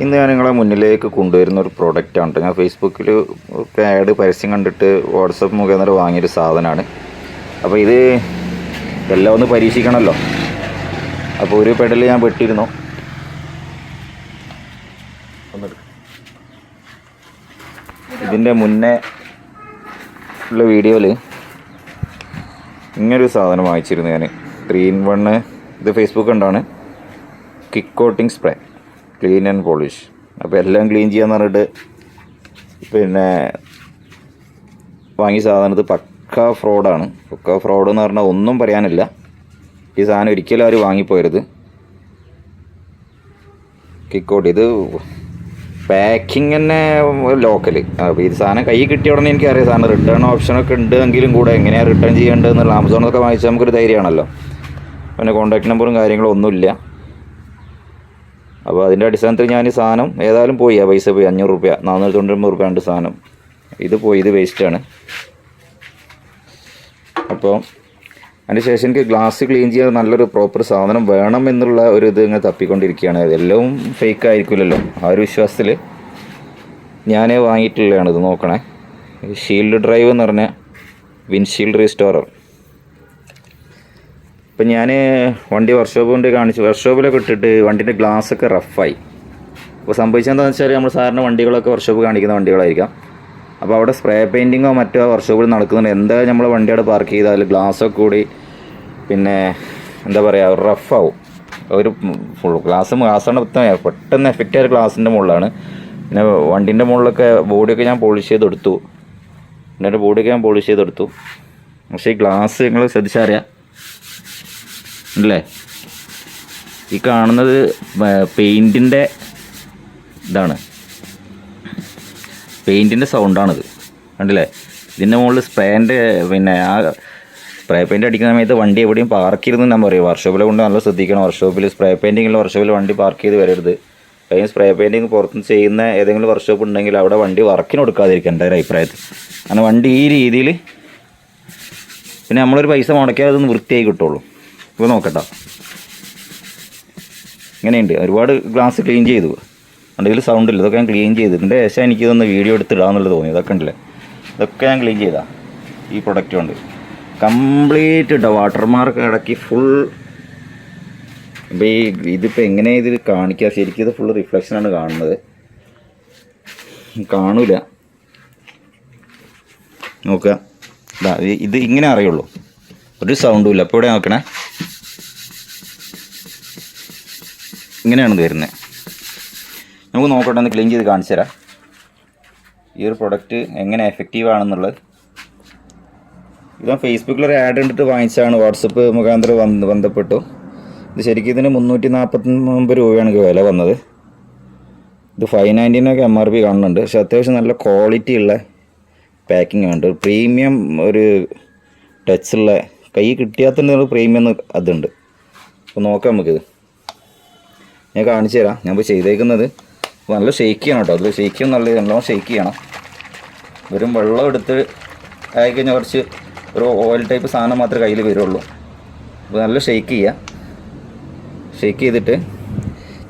ഇന്ന് ഞാൻ നിങ്ങളെ മുന്നിലേക്ക് കൊണ്ടുവരുന്ന ഒരു പ്രോഡക്റ്റാണ് കേട്ടോ. ഞാൻ ഫേസ്ബുക്കിൽ ആഡ് പരസ്യം കണ്ടിട്ട് വാട്സപ്പ് മുഖേന വാങ്ങിയൊരു സാധനമാണ് അപ്പോൾ ഇത് എല്ലാം ഒന്ന് പരീക്ഷിക്കണമല്ലോ അപ്പോൾ ഒരു പെഡൽ ഞാൻ പെട്ടിരുന്നു. ഇതിന്റെ മുന്നേ ഉള്ള വീഡിയോയിൽ ഇങ്ങനൊരു സാധനം വാങ്ങിച്ചിരുന്നു ഞാൻ ത്രീ ഇൻ വണ്ണ് ഇത് ഫേസ്ബുക്ക് കണ്ടാണ്. Kick coating spray clean and polish. അപ്പോൾ എല്ലാം ക്ലീൻ ചെയ്യാന്ന് പറഞ്ഞിട്ട് പിന്നെ വാങ്ങിയ സാധനം ഇത് പക്ക ഫ്രോഡാണ്. പക്ക ഫ്രോഡ് എന്ന് പറഞ്ഞാൽ ഒന്നും പറയാനില്ല. ഈ സാധനം ഒരിക്കലും ആരും വാങ്ങിപ്പോയരുത്. കിക്കോട്ട്. ഇത് പാക്കിങ് തന്നെ ലോക്കൽ അപ്പോൾ ഈ സാധനം കൈ കിട്ടിയ ഉടനെ എനിക്കറിയാം. സാധനം റിട്ടേൺ ഓപ്ഷനൊക്കെ ഉണ്ട് എങ്കിലും കൂടെ എങ്ങനെയാണ് റിട്ടേൺ ചെയ്യേണ്ടതെന്നുള്ള ആമസോണൊക്കെ വാങ്ങിച്ചാൽ നമുക്കൊരു ധൈര്യമാണല്ലോ. പിന്നെ കോൺടാക്ട് നമ്പറും കാര്യങ്ങളും ഒന്നുമില്ല. അപ്പോൾ അതിന്റെ അടിസ്ഥാനത്തിൽ ഞാൻ ഈ സാധനം ഏതായാലും പോയി. ആ പൈസ പോയി. അഞ്ഞൂറ് റുപ്യ നാനൂറ്റി തൊണ്ണൂറ് റുപ്യ ഉണ്ട് സാധനം. ഇത് പോയി. ഇത് വേസ്റ്റാണ് അപ്പോൾ അതിന് ശേഷം എനിക്ക് ഗ്ലാസ് ക്ലീൻ ചെയ്യാൻ നല്ലൊരു പ്രോപ്പർ സാധനം വേണം എന്നുള്ള ഒരു ഇത് ഇങ്ങനെ തപ്പിക്കൊണ്ടിരിക്കുകയാണ്. അതെല്ലാം ഫേക്ക് ആയിരിക്കില്ലല്ലോ. ആ ഒരു വിശ്വാസത്തിൽ ഞാൻ വാങ്ങിയിട്ടുള്ളതാണ് ഇത് നോക്കണേ. ഷീൽഡ് ഡ്രൈവ് എന്ന് പറഞ്ഞ വിൻഷീൽഡ് റീസ്റ്റോറർ ഇപ്പം ഞാൻ വണ്ടി വർക്ക്ഷോപ്പ് കൊണ്ട് കാണിച്ചു. വർക്ക്ഷോപ്പിലൊക്കെ ഇട്ടിട്ട് വണ്ടിന്റെ ഗ്ലാസ്സൊക്കെ റഫായി അപ്പോൾ സംഭവിച്ചതെന്താണെന്ന് വെച്ചാൽ നമ്മൾ സാറിന് വണ്ടികളൊക്കെ വർക്ക്ഷോപ്പ് കാണിക്കുന്ന വണ്ടികളായിരിക്കാം. അപ്പോൾ അവിടെ സ്പ്രേ പെയിന്റിങ്ങോ മറ്റോ വർക്ക്ഷോപ്പിൽ നടക്കുന്നുണ്ട്. എന്താ നമ്മൾ വണ്ടി അവിടെ പാർക്ക് ചെയ്താൽ ഗ്ലാസ്സൊക്കെ കൂടി പിന്നെ എന്താ പറയുക റഫാവും ഒരു ഫുൾ ഗ്ലാസ് ഗ്ലാസ്സാണ് പെട്ടെന്ന് എഫക്റ്റ് ആയ ഗ്ലാസിന്റെ മുകളിലാണ്. പിന്നെ വണ്ടീന്റെ മുകളിലൊക്കെ ബോഡിയൊക്കെ ഞാൻ പോളിഷ് ചെയ്തെടുത്തു. എന്റെ ബോഡിയൊക്കെ ഞാൻ പോളിഷ് ചെയ്തെടുത്തു. പക്ഷേ ഈ ഗ്ലാസ് നിങ്ങൾ ശ്രദ്ധിച്ചറിയാം അല്ലേ? ഈ കാണുന്നത് പെയിന്റിന്റെ ഇതാണ്. പെയിന്റിന്റെ സൗണ്ടാണിത്. കണ്ടില്ലേ? ഇതിന്റെ മുകളിൽ സ്പ്രേന്റെ പിന്നെ ആ സ്പ്രേ പെയിന്റ് അടിക്കുന്ന സമയത്ത് വണ്ടി എവിടെയും പാർക്ക് ചെയ്തെന്ന് ഞാൻ പറയും വർക്ക്ഷോപ്പിലെ കൊണ്ട് നല്ല ശ്രദ്ധിക്കണം. വർക്ക്ഷോപ്പിൽ സ്പ്രേ പെയിന്റിങ്ങുള്ള വർക്ക്ഷോപ്പിൽ വണ്ടി പാർക്ക് ചെയ്ത് വരരുത്. കഴിഞ്ഞ സ്പ്രേ പെയിന്റിങ് പുറത്തുനിന്ന് ചെയ്യുന്ന ഏതെങ്കിലും വർക്ക്ഷോപ്പ് ഉണ്ടെങ്കിൽ അവിടെ വണ്ടി വർക്കിന് കൊടുക്കാതിരിക്കുക എന്റെ ഒരു അഭിപ്രായത്തിൽ. കാരണം വണ്ടി ഈ രീതിയിൽ പിന്നെ നമ്മളൊരു പൈസ മുടക്കിയാൽ അതൊന്ന് വൃത്തിയായി കിട്ടുള്ളൂ. ഇപ്പോൾ നോക്കട്ടോ. ഇങ്ങനെയുണ്ട്. ഒരുപാട് ഗ്ലാസ് ക്ലീൻ ചെയ്തു. വണ്ടിയിൽ സൗണ്ട് ഇല്ല. ഇതൊക്കെ ഞാൻ ക്ലീൻ ചെയ്തു ഇതിന്റെ ശേഷം എനിക്ക് ഇതൊന്ന് വീഡിയോ എടുത്തിടാന്നുള്ളത് തോന്നി. ഇതൊക്കെ ഉണ്ടല്ലേ? ഇതൊക്കെ ഞാൻ ക്ലീൻ ചെയ്താ. ഈ പ്രൊഡക്റ്റ് കൊണ്ട്. കംപ്ലീറ്റ് ഇട്ടോ വാട്ടർമാർക്ക് ഇടയ്ക്ക് ഫുൾ അപ്പോൾ ഈ ഇതിപ്പോൾ എങ്ങനെ ഇതിൽ കാണിക്കുക ശരിക്കും ഇത് ഫുൾ റിഫ്ലക്ഷനാണ് കാണുന്നത്. കാണൂല. നോക്കുക. ഇതാ ഇത് ഇത് ഇങ്ങനെ അറിയുള്ളൂ. ഒരു സൗണ്ടും ഇല്ല. അപ്പോൾ ഇവിടെ നോക്കണേ? ഇങ്ങനെയാണ് വരുന്നത്. നമുക്ക് നോക്കട്ടെ ഒന്ന് ക്ലീൻ ചെയ്ത് കാണിച്ചു തരാം. ഈ ഒരു പ്രൊഡക്റ്റ് എങ്ങനെ എഫക്റ്റീവ് ആണെന്നുള്ളത്. ഇത് ഫേസ്ബുക്കിൽ ഒരു ആഡ് കണ്ടിട്ട് വാങ്ങിച്ചാണ് വാട്സപ്പ് മുഖാന്തരം വന്ന് ബന്ധപ്പെട്ടു. ഇത് ശരിക്കും ഇതിന് മുന്നൂറ്റി നാൽപ്പത്തൊമ്പത് രൂപയാണ് വില വന്നത്. ഇത് ഫൈവ് നയന്റീനൊക്കെ എം ആർ പി കാണുന്നുണ്ട്. പക്ഷെ അത്യാവശ്യം നല്ല ക്വാളിറ്റി ഉള്ള പാക്കിംഗ് ഉണ്ട് പ്രീമിയം ഒരു ടച്ചുള്ള കൈ കിട്ടിയാൽ തന്നെ ഒരു പ്രീമിയം അതുണ്ട്. അപ്പോൾ നോക്കാം നമുക്കിത്. ഞാൻ കാണിച്ചു തരാം. ഞാൻ ഇപ്പോൾ ചെയ്തേക്കുന്നത് നല്ല ഷെയ്ക്ക് ചെയ്യണം കേട്ടോ. അതിൽ ഷെയ്ക്ക് നല്ല നല്ലോണം ഷെയ്ക്ക് ചെയ്യണം. വെറും വെള്ളം എടുത്ത് ആയിക്കഴിഞ്ഞാൽ കുറച്ച് ഒരു ഓയിൽ ടൈപ്പ് സാധനം മാത്രമേ കയ്യിൽ വരുള്ളൂ. അപ്പോൾ നല്ല ഷെയ്ക്ക് ചെയ്യുക ഷെയ്ക്ക് ചെയ്തിട്ട്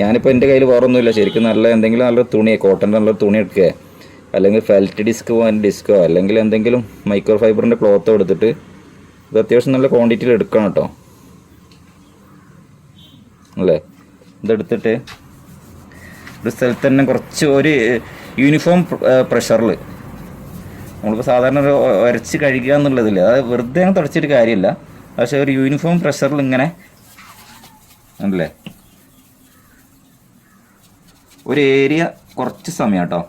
ഞാനിപ്പോൾ എന്റെ കയ്യിൽ വേറൊന്നുമില്ല. ശരിക്കും നല്ല എന്തെങ്കിലും നല്ല തുണി കോട്ടന്റെ നല്ല തുണി എടുക്കുക. അല്ലെങ്കിൽ ഫെൽറ്റ് ഡിസ്ക് പോകാൻ ഡിസ്കോ അല്ലെങ്കിൽ എന്തെങ്കിലും മൈക്രോ ഫൈബറിന്റെ ക്ലോത്തോ എടുത്തിട്ട് ഇത് അത്യാവശ്യം നല്ല ക്വാണ്ടിറ്റിയിൽ എടുക്കണം കേട്ടോ. അല്ലേ? ഇതെടുത്തിട്ട് ഒരു സ്ഥലത്ത് തന്നെ കുറച്ച് ഒരു യൂണിഫോം പ്രഷറിൽ നമ്മളിപ്പോൾ സാധാരണ ഒരു ഉരച്ച് കഴുകുക എന്നുള്ളതില്ല അത് വെറുതെ അങ്ങ് തുടച്ചിട്ട് കാര്യമില്ല. പക്ഷെ ഒരു യൂണിഫോം പ്രഷറിൽ ഇങ്ങനെ ഉണ്ടല്ലേ? ഒരു ഏരിയ കുറച്ച് സമയം കേട്ടോ.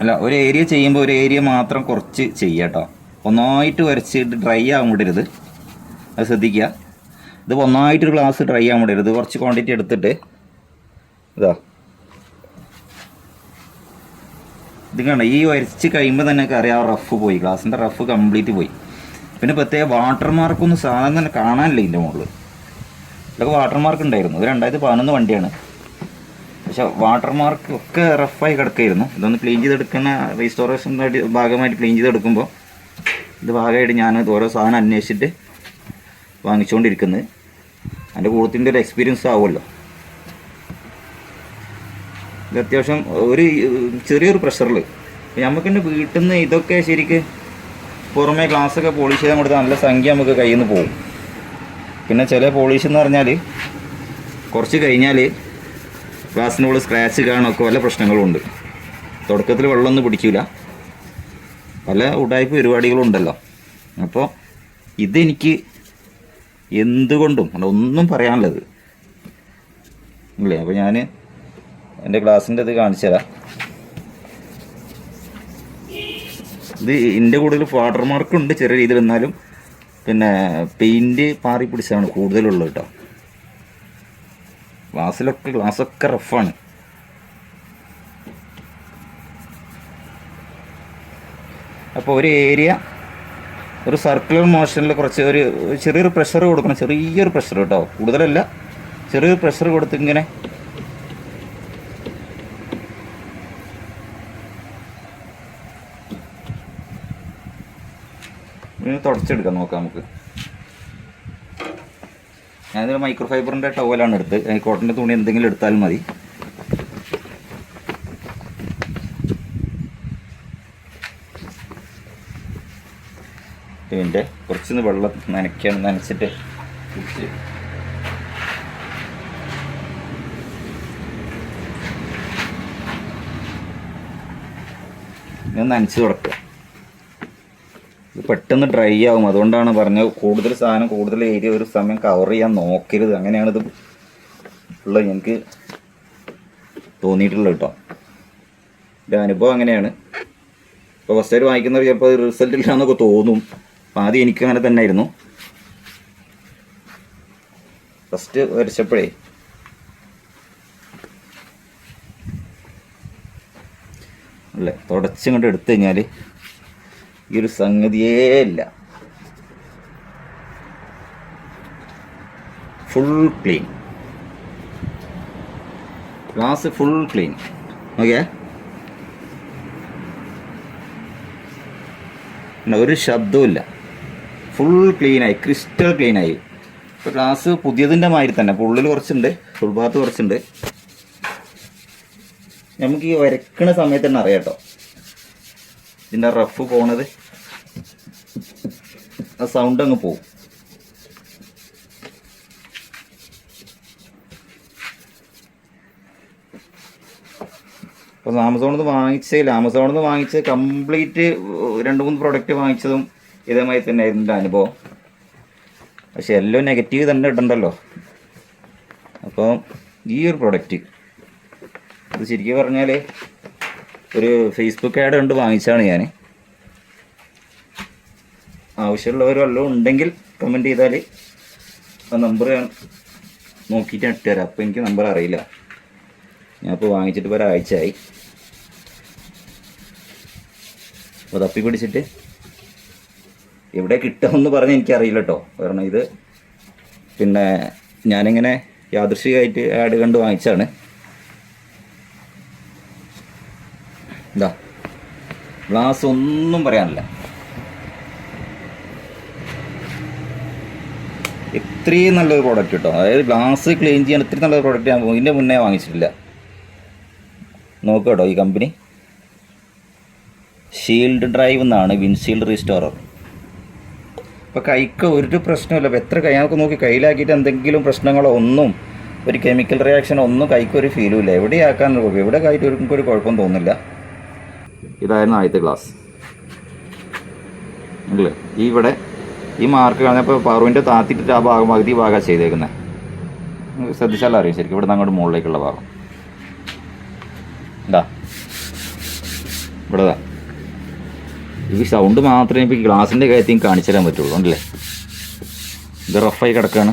അല്ല ഒരു ഏരിയ ചെയ്യുമ്പോൾ ഒരു ഏരിയ മാത്രം കുറച്ച് ചെയ്യാം കേട്ടോ. ഒന്നായിട്ട് വരച്ചിട്ട് ഡ്രൈ ആകാൻ വിടരുത്. അത് ശ്രദ്ധിക്കുക. ഇത് ഒന്നായിട്ടൊരു ഗ്ലാസ് ഡ്രൈ ആകാൻ ഇത് കുറച്ച് ക്വാണ്ടിറ്റി എടുത്തിട്ട് ഇതാ. ഇത് കണ്ട ഈ വരച്ച് കഴിയുമ്പോൾ തന്നെ അറിയാം റഫ് പോയി. ഗ്ലാസിന്റെ റഫ് കംപ്ലീറ്റ് പോയി. പിന്നെ പ്രത്യേക വാട്ടർ മാർക്കൊന്നും സാധനം തന്നെ കാണാനില്ല ഇതിന്റെ മുകളിൽ ഇതൊക്കെ വാട്ടർ മാർക്ക് ഉണ്ടായിരുന്നു. ഇത് രണ്ടായിരത്തി പതിനൊന്ന് വണ്ടിയാണ്. പക്ഷെ വാട്ടർ മാർക്ക് ഒക്കെ റഫായി കിടക്കായിരുന്നു. ഇതൊന്ന് ക്ലീൻ ചെയ്തെടുക്കുന്ന റീസ്റ്റോറേഷൻ ഭാഗമായിട്ട് ക്ലീൻ ചെയ്തെടുക്കുമ്പോൾ ഇത് ഭാഗമായിട്ട് ഞാൻ ഓരോ സാധനം അന്വേഷിച്ചിട്ട് വാങ്ങിച്ചുകൊണ്ടിരിക്കുന്നത് അതിന്റെ കൂട്ടത്തിന്റെ ഒരു എക്സ്പീരിയൻസ് ആവുമല്ലോ. ഇത് അത്യാവശ്യം ഒരു ചെറിയൊരു പ്രഷറിൽ നമുക്ക് തന്നെ വീട്ടിൽ നിന്ന് ഇതൊക്കെ ശരിക്ക് പുറമേ ഗ്ലാസ്സൊക്കെ പോളിഷ് ചെയ്യാൻ കൊടുത്താൽ നല്ല സംഖ്യ നമുക്ക് കയ്യിൽ നിന്ന് പോകും പിന്നെ ചില പോളിഷ് എന്ന് പറഞ്ഞാൽ കുറച്ച് കഴിഞ്ഞാൽ ഗ്ലാസ്സിനുള്ളിൽ സ്ക്രാച്ച് കാണുമൊക്കെ വല്ല പ്രശ്നങ്ങളും ഉണ്ട് തുടക്കത്തിൽ വെള്ളമൊന്നും പിടിക്കില്ല പല ഉടായ്പ പരിപാടികളും ഉണ്ടല്ലോ അപ്പോൾ ഇതെനിക്ക് എന്തുകൊണ്ടും അല്ല ഒന്നും പറയാനുള്ളത്. ഇല്ലേ അപ്പോൾ ഞാൻ എന്റെ ക്ലാസ്സിന്റെ ഇത് കാണിച്ചു തരാം. ഇത് എന്റെ കൂടുതൽ വാട്ടർ മാർക്ക് ഉണ്ട് ചെറിയ രീതിയിൽ എന്നാലും. പിന്നെ പെയിന്റ് പാറി പിടിച്ചാണ് കൂടുതലുള്ളത് കേട്ടോ. ഗ്ലാസ്സിലൊക്കെ ഗ്ലാസ്സൊക്കെ റഫാണ് അപ്പോൾ ഒരു ഏരിയ ഒരു സർക്കുലർ മോഷനിൽ കുറച്ച് ഒരു ചെറിയൊരു പ്രഷർ കൊടുക്കണം. ചെറിയൊരു പ്രഷർ കേട്ടോ. കൂടുതലല്ല. ചെറിയൊരു പ്രഷർ കൊടുത്ത് ഇങ്ങനെ ഇങ്ങനെ തുടച്ചെടുക്കാം നോക്കാം നമുക്ക്. ഞാനിതൊരു മൈക്രോ ഫൈബറിന്റെ ടവലാണ് എടുത്ത് കോട്ടന്റെ തുണി എന്തെങ്കിലും എടുത്താലും മതി. ഇതിന്റെ കുറച്ചൊന്ന് വെള്ളം നനയ്ക്കണം നനച്ചിട്ട് ഇത് നനച്ച് തുടക്കുക. ഇത് പെട്ടെന്ന് ഡ്രൈ ആവും. അതുകൊണ്ടാണ് പറഞ്ഞത് കൂടുതൽ സാധനം കൂടുതൽ ഏരിയ ഒരു സമയം കവർ ചെയ്യാൻ നോക്കരുത്. അങ്ങനെയാണ് ഇത് ഉള്ളത് എനിക്ക് തോന്നിയിട്ടുള്ളത് കേട്ടോ. എന്റെ അനുഭവം അങ്ങനെയാണ്. ഇപ്പോൾ ഫസ്റ്റ് ആയിട്ട് വാങ്ങിക്കുന്നവർ ചിലപ്പോൾ റിസൾട്ട് ഇല്ല എന്നൊക്കെ തോന്നും. അപ്പം ആദ്യം എനിക്ക് അങ്ങനെ തന്നെ ആയിരുന്നു ഫസ്റ്റ് വരച്ചപ്പോഴേ. അല്ലേ തുടച്ചിങ്ങോട്ട് എടുത്തു കഴിഞ്ഞാൽ ഈ ഒരു സംഗതിയേ ഇല്ല. Full clean glass full clean okay ഒരു ശബ്ദവുമില്ല ഫുൾ ക്ലീനായി ക്രിസ്റ്റൽ ക്ലീനായി ഇപ്പോൾ ഗ്ലാസ് പുതിയതിന്റെ മാതിരി തന്നെ ഉള്ളിൽ കുറച്ചുണ്ട് ഉൾഭാഗത്ത് കുറച്ചുണ്ട്. നമുക്ക് ഈ വരക്കണ സമയത്ത് തന്നെ അറിയാം കേട്ടോ. ഇതിന്റെ റഫ് പോണത്. ആ സൗണ്ട് അങ്ങ് പോവും. അപ്പോൾ ആമസോണിൽ നിന്ന് വാങ്ങിച്ചതിൽ ആമസോണിൽ നിന്ന് വാങ്ങിച്ച് കംപ്ലീറ്റ് രണ്ട് മൂന്ന് പ്രൊഡക്റ്റ് വാങ്ങിച്ചതും ഇതേമാതിരി തന്നെ ആയിരുന്നു എന്റെ അനുഭവം. പക്ഷെ എല്ലാം നെഗറ്റീവ് തന്നെ ഇടണ്ടല്ലോ. അപ്പോൾ ഈ ഒരു പ്രൊഡക്റ്റ് ഇത് ശരിക്കും പറഞ്ഞാൽ ഒരു ഫേസ്ബുക്ക് ആഡ് കണ്ട് വാങ്ങിച്ചാണ് ഞാൻ ആവശ്യമുള്ളവർ വല്ലതും ഉണ്ടെങ്കിൽ കമന്റ് ചെയ്താൽ ആ നമ്പർ ഞാൻ നോക്കിയിട്ട് ഇട്ടുതരാം. അപ്പോൾ എനിക്ക് നമ്പർ അറിയില്ല. ഞാൻ ഞാനിപ്പോൾ വാങ്ങിച്ചിട്ട് ഒരാഴ്ചയായി. അപ്പോൾ തപ്പി പിടിച്ചിട്ട് എവിടെ കിട്ടുമെന്ന് പറഞ്ഞ് എനിക്കറിയില്ല കേട്ടോ കാരണം ഇത് പിന്നെ ഞാനിങ്ങനെ യാദൃശികമായിട്ട് ആഡ് കണ്ട് വാങ്ങിച്ചാണ് ഇതാ ഗ്ലാസ് ഒന്നും പറയാനില്ല. ഇത്രയും നല്ലൊരു പ്രോഡക്റ്റ് കേട്ടോ അതായത് ഗ്ലാസ് ക്ലീൻ ചെയ്യാൻ ഇത്രയും നല്ലൊരു പ്രോഡക്റ്റ് ഞാൻ ഇതിന്റെ മുന്നേ വാങ്ങിച്ചിട്ടില്ല. നോക്കുക കേട്ടോ ഈ കമ്പനി ഷീൽഡ് ഡ്രൈവ് എന്നാണ് വിൻഷീൽഡ് റീസ്റ്റോറർ ഇപ്പോൾ കൈക്ക് ഒരു പ്രശ്നമില്ല ഇപ്പോൾ എത്ര കൈ നമുക്ക് നോക്കി കയ്യിലാക്കിയിട്ട് എന്തെങ്കിലും പ്രശ്നങ്ങളോ ഒന്നും ഒരു കെമിക്കൽ റിയാക്ഷൻ ഒന്നും കൈക്ക് ഒരു ഫീലും ഇല്ല. എവിടെയാക്കാൻ കുഴപ്പം? എവിടെ കൈറ്റ് ഒരു കുഴപ്പം തോന്നില്ല ഇതായിരുന്നു ആദ്യത്തെ ക്ലാസ് അല്ലേ? ഈ ഇവിടെ ഈ മാർക്ക് കാണുന്നപ്പോൾ പറുവിന്റെ താത്തിട്ട് ആ ഭാഗം പകുതി ഭാഗം ചെയ്തേക്കുന്നത് ശ്രദ്ധിച്ചാൽ അറിയാം ശരിക്കും. ഇവിടെ നിന്ന് അങ്ങോട്ട് മുകളിലേക്കുള്ള ഭാഗം. എന്താ ഇവിടെ. ഈ സൗണ്ട് മാത്രമേ ഇപ്പോൾ ഗ്ലാസിന്റെ കാര്യത്തിൽ കാണിച്ചു തരാൻ പറ്റുള്ളൂ ഉണ്ടല്ലേ ഇത് റഫായി കിടക്കുകയാണ്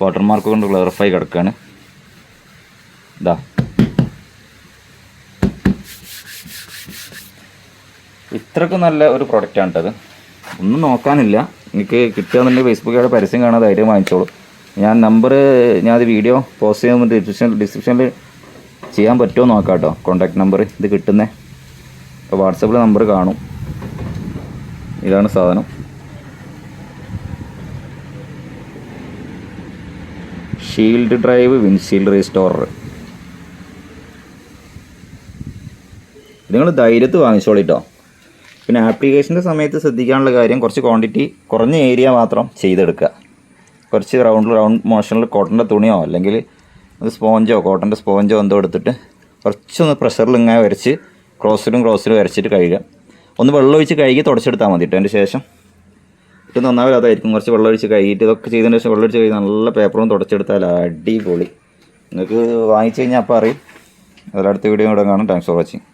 വാട്ടർ മാർക്ക് കൊണ്ട് റഫായി കിടക്കുകയാണ് ഇതാ ഇത്രക്കും നല്ല ഒരു പ്രൊഡക്റ്റാണ് കേട്ടത് ഒന്നും നോക്കാനില്ല. എനിക്ക് കിട്ടുകയെന്നുണ്ടെങ്കിൽ ഫേസ്ബുക്കിലൂടെ പരസ്യം കാണാൻ ധൈര്യം വാങ്ങിച്ചോളൂ. ഞാൻ നമ്പർ ഞാൻ വീഡിയോ പോസ്റ്റ് ചെയ്യുമ്പോൾ ഡിസ്ക്രിപ്ഷൻ ഡിസ്ക്രിപ്ഷനിൽ ചെയ്യാൻ പറ്റുമോ നോക്കാം കേട്ടോ കോൺടാക്ട് നമ്പർ ഇത് കിട്ടുന്നേ. അപ്പോൾ വാട്സപ്പിൽ നമ്പർ കാണും. ഇതാണ് സാധനം. ഷീൽഡ് ഡ്രൈവ് വിൻഷീൽഡ് റീസ്റ്റോറർ നിങ്ങൾ ധൈര്യത്ത് വാങ്ങിച്ചോളിട്ടോ പിന്നെ ആപ്ലിക്കേഷന്റെ സമയത്ത് ശ്രദ്ധിക്കാനുള്ള കാര്യം കുറച്ച് ക്വാണ്ടിറ്റി കുറഞ്ഞ ഏരിയ മാത്രം ചെയ്തെടുക്കുക. കുറച്ച് റൗണ്ട് റൗണ്ട് മോഷനിൽ കോട്ടന്റെ തുണിയോ അല്ലെങ്കിൽ അത് സ്പോഞ്ചോ കോട്ടന്റെ സ്പോഞ്ചോ എന്തോ എടുത്തിട്ട് കുറച്ചൊന്ന് പ്രഷറിൽ ഇങ്ങനെ വരച്ച് ക്രോസിലും ക്രോസിലും വരച്ചിട്ട് കഴുകുക. ഒന്ന് വെള്ളം ഒഴിച്ച് കഴുകി തുടച്ചെടുത്താൽ മതി കേട്ടോ അതിന്റെ ശേഷം ഇത് നന്നാവില്ല അതായിരിക്കും. കുറച്ച് വെള്ളം ഒഴിച്ച് കഴുകിയിട്ട് ഇതൊക്കെ ചെയ്തതിന് ശേഷം വെള്ളം ഒഴിച്ച് കഴുകി നല്ല പേപ്പറും തുടച്ചെടുത്താൽ അടിപൊളി. നിങ്ങൾക്ക് വാങ്ങിച്ചു കഴിഞ്ഞാൽ അപ്പോൾ അറിയും. അതിലടുത്ത വീഡിയോ കൂടെ കാണും. Thanks for watching